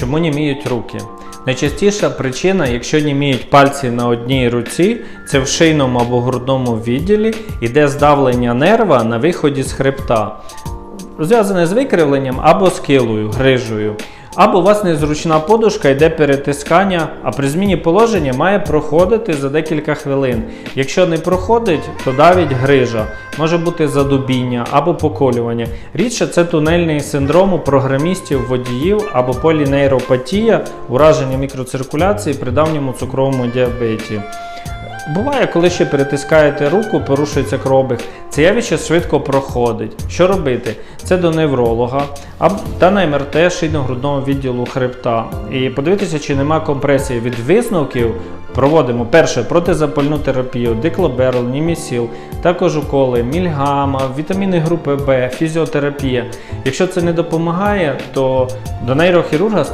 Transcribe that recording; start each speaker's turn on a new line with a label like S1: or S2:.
S1: Чому німіють руки? Найчастіша причина, якщо німіють пальці на одній руці, це в шийному або грудному відділі іде здавлення нерва на виході з хребта, зв'язане з викривленням або з килою, грижею. Або у вас незручна подушка йде перетискання, а при зміні положення має проходити за декілька хвилин. Якщо не проходить, то давить грижа, може бути задубіння або поколювання. Рідше це тунельний синдром у програмістів, водіїв або полінейропатія, ураження мікроциркуляції при давньому цукровому діабеті. Буває, коли ще перетискаєте руку, порушується кровобіг, це явище швидко проходить. Що робити? Це до невролога та на МРТ шийно-грудного відділу хребта. І подивитися, чи нема компресії від висновків. Проводимо перше протизапальну терапію, диклоберл, німісіл, також уколи, мільгама, вітаміни групи Б, фізіотерапія. Якщо це не допомагає, то до нейрохірурга ставить